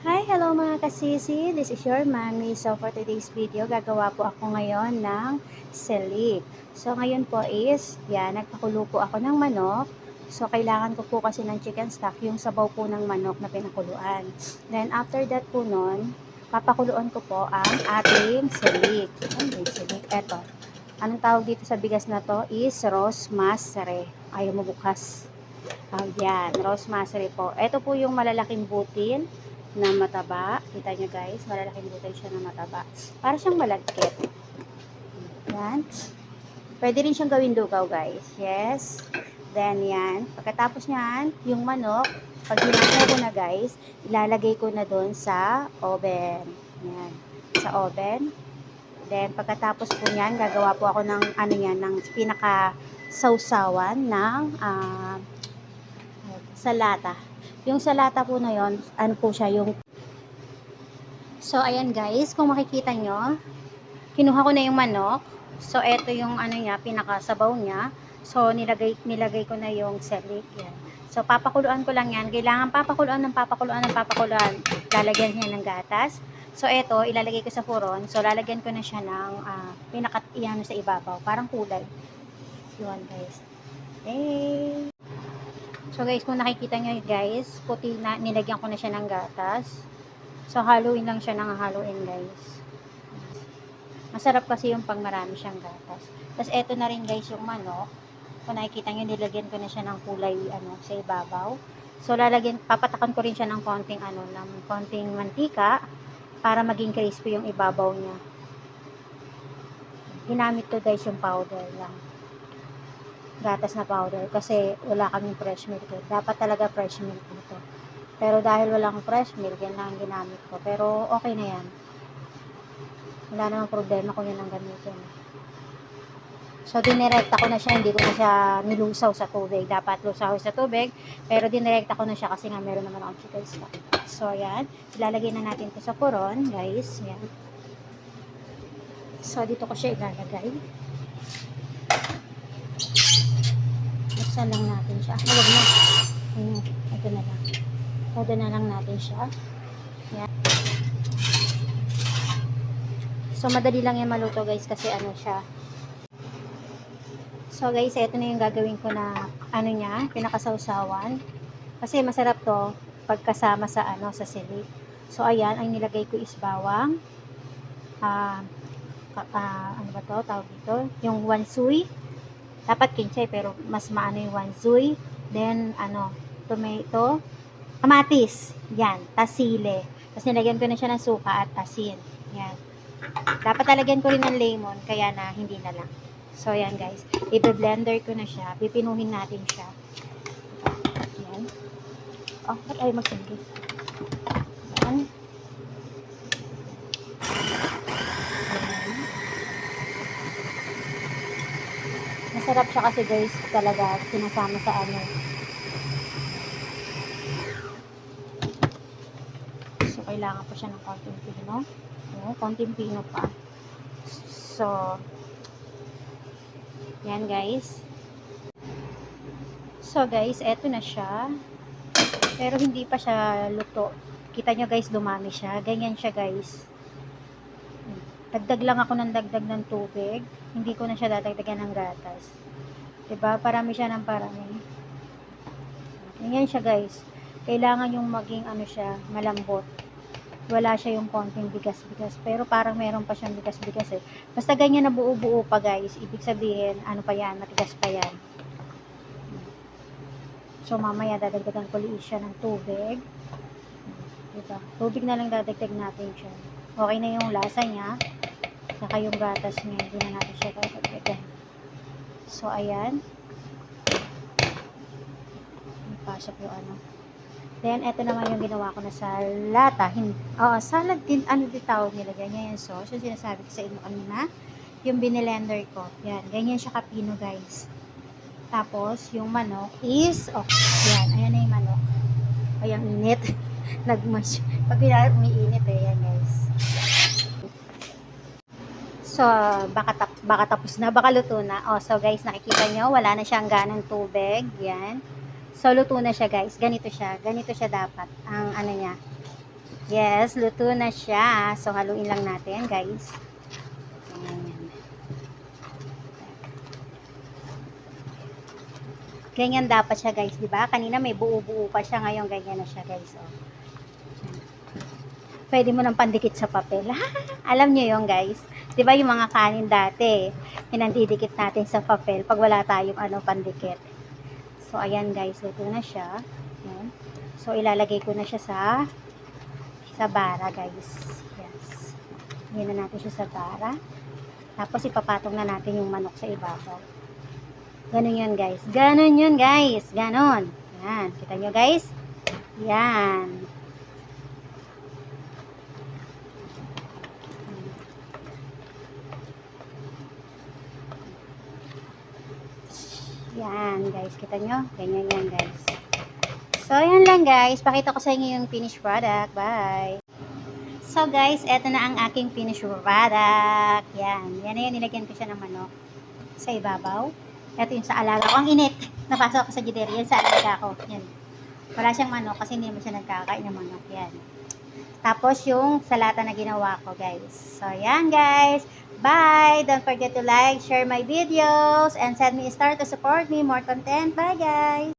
Hi, hello mga kasisi. This is your mommy. So for today's video, gagawa po ako ngayon ng selik. So ngayon po is, yan, nagpakulo po ako ng manok. So kailangan ko po kasi ng chicken stock, yung sabaw po ng manok na pinakuluan. Then after that po nun, papakuluan ko po ang ating selik. Ano selik? Eto. Anong tawag dito sa bigas na to is rose masre. Ayaw mo bukas. Oh, yan, rose po. Ito po yung malalaking butil na mataba. Kita nyo guys, malalaking butil siya na mataba. Para siyang malagkit. Yan. Pwede rin siyang gawin dugaw guys. Yes. Then yan. Pagkatapos niyan, yung manok, pag ginagawa ko na guys, ilalagay ko na doon sa oven. Yan. Sa oven. Then pagkatapos po niyan, gagawa po ako ng ano yan, ng pinaka sausawan ng ah, salata. Yung salata po na yon, ano po siya, yung So, ayan guys, kung makikita nyo, kinuha ko na yung manok. So, eto yung ano niya, pinakasabaw niya. So, nilagay, nilagay ko na yung selik. Yan. So, papakuluan ko lang yan. Kailangan papakuluan ng papakuluan ng papakuluan. Lalagyan niya ng gatas. So, eto, ilalagay ko sa furon. So, lalagyan ko na siya ng uh, pinakat iyan sa ibabaw. Parang kulay. Yun, guys. Hey! So guys, kung nakikita nyo guys, puti na, nilagyan ko na siya ng gatas. So haluin lang siya ng haluin guys. Masarap kasi yung pang marami siyang gatas. Tapos eto na rin guys yung manok. Kung nakikita nyo, nilagyan ko na siya ng kulay ano, sa ibabaw. So lalagyan, papatakan ko rin siya ng konting ano, ng konting mantika para maging crispy yung ibabaw niya. Ginamit to guys yung powder lang gatas na powder kasi wala kaming fresh milk. eh. Dapat talaga fresh milk ito. Pero dahil walang fresh milk, yan lang ang ginamit ko. Pero okay na yan. Wala namang problema kung yan ang gamitin. So, dinirekta ko na siya. Hindi ko na siya nilusaw sa tubig. Dapat lusaw sa tubig. Pero dinirekta ko na siya kasi nga meron naman akong chicken stock. So, yan. Ilalagay na natin ito sa puron, guys. Yan. So, dito ko siya ilalagay. Buksan lang natin siya. Ah, Huwag na. Ayan, ito na lang. Ito na lang natin siya. Yan. So, madali lang yan maluto guys kasi ano siya. So, guys, ito na yung gagawin ko na ano niya, pinakasawsawan. Kasi masarap to pagkasama sa ano, sa sili. So, ayan, ang nilagay ko is bawang. Ah, uh, ano ba to? Tawag dito? Yung wansui dapat kinchay pero mas maano yung wanzui then ano tomato kamatis yan tasile. Tapos nilagyan ko na siya ng suka at asin yan. Dapat talagyan ko rin ng lemon kaya na hindi na lang. So yan guys. I-blender ko na siya. Pipinuhin natin siya. Yan. Oh ay magsindi yan Masarap siya kasi guys talaga sinasama sa ano. So, kailangan pa siya ng konting pino. O, konting pino pa. So, yan guys. So guys, eto na siya. Pero hindi pa siya luto. Kita nyo guys, dumami siya. Ganyan siya guys. Dagdag lang ako ng dagdag ng tubig. Hindi ko na siya dadagdagan ng gatas. 'Di ba? Parami siya ng parami. Ganyan siya, guys. Kailangan yung maging ano siya, malambot. Wala siya yung konting bigas-bigas. Pero parang meron pa siyang bigas-bigas eh. Basta ganyan na buo-buo pa, guys. Ibig sabihin, ano pa yan, matigas pa yan. So, mamaya dadagdagan ko liit siya ng tubig. Diba? Tubig na lang dadagdag natin siya. Okay na yung lasa niya. Saka yung gatas niya, hindi na natin siya dadagdagan. So, ayan. Pasok yung ano. Then, eto naman yung ginawa ko na sa lata. Hin Oo, salad din. Ano din tawag nila? Ganyan yung sauce. Yung sinasabi ko sa inyo kanina. Yung binilender ko. Yan. Ganyan siya kapino, guys. Tapos, yung manok is, oh, yan. Ayan na yung manok. Ay, ang init. Nagmash. Pag umiinit eh, yan guys. So, baka, tap, baka tapos na, baka luto na. Oh, so guys, nakikita nyo, wala na siyang ganong tubig. Yan. So, luto na siya guys. Ganito siya. Ganito siya dapat. Ang ano niya. Yes, luto na siya. So, haluin lang natin, guys. Ayan. Ganyan dapat siya, guys, di ba? Kanina may buo-buo pa siya, ngayon ganyan na siya, guys. Oh. Pwede mo nang pandikit sa papel. Alam niyo yon guys. Di ba yung mga kanin dati, pinandidikit natin sa papel pag wala tayong ano, pandikit. So, ayan guys, luto na siya. Ayan. So, ilalagay ko na siya sa sa bara, guys. Yes. Yan na natin siya sa bara. Tapos, ipapatong na natin yung manok sa ibabaw. Ganun yun, guys. Ganun yun, guys. Ganon. Yan. Kita nyo, guys? Yan. Yan, guys. Kita nyo? Ganyan yan, guys. So, yan lang, guys. Pakita ko sa inyo yung finished product. Bye! So, guys, eto na ang aking finished product. Yan. Yan na yun. Nilagyan ko siya ng manok sa ibabaw. Eto yung sa alaga ko. Ang init. Napasok ko sa gideri. Yan sa alaga ko. Yan. Wala siyang manok kasi hindi naman siya nagkakain ng manok. Yan. Tapos yung salata na ginawa ko, guys. So, yan, guys. Bye! Don't forget to like, share my videos, and send me a star to support me. More content. Bye, guys!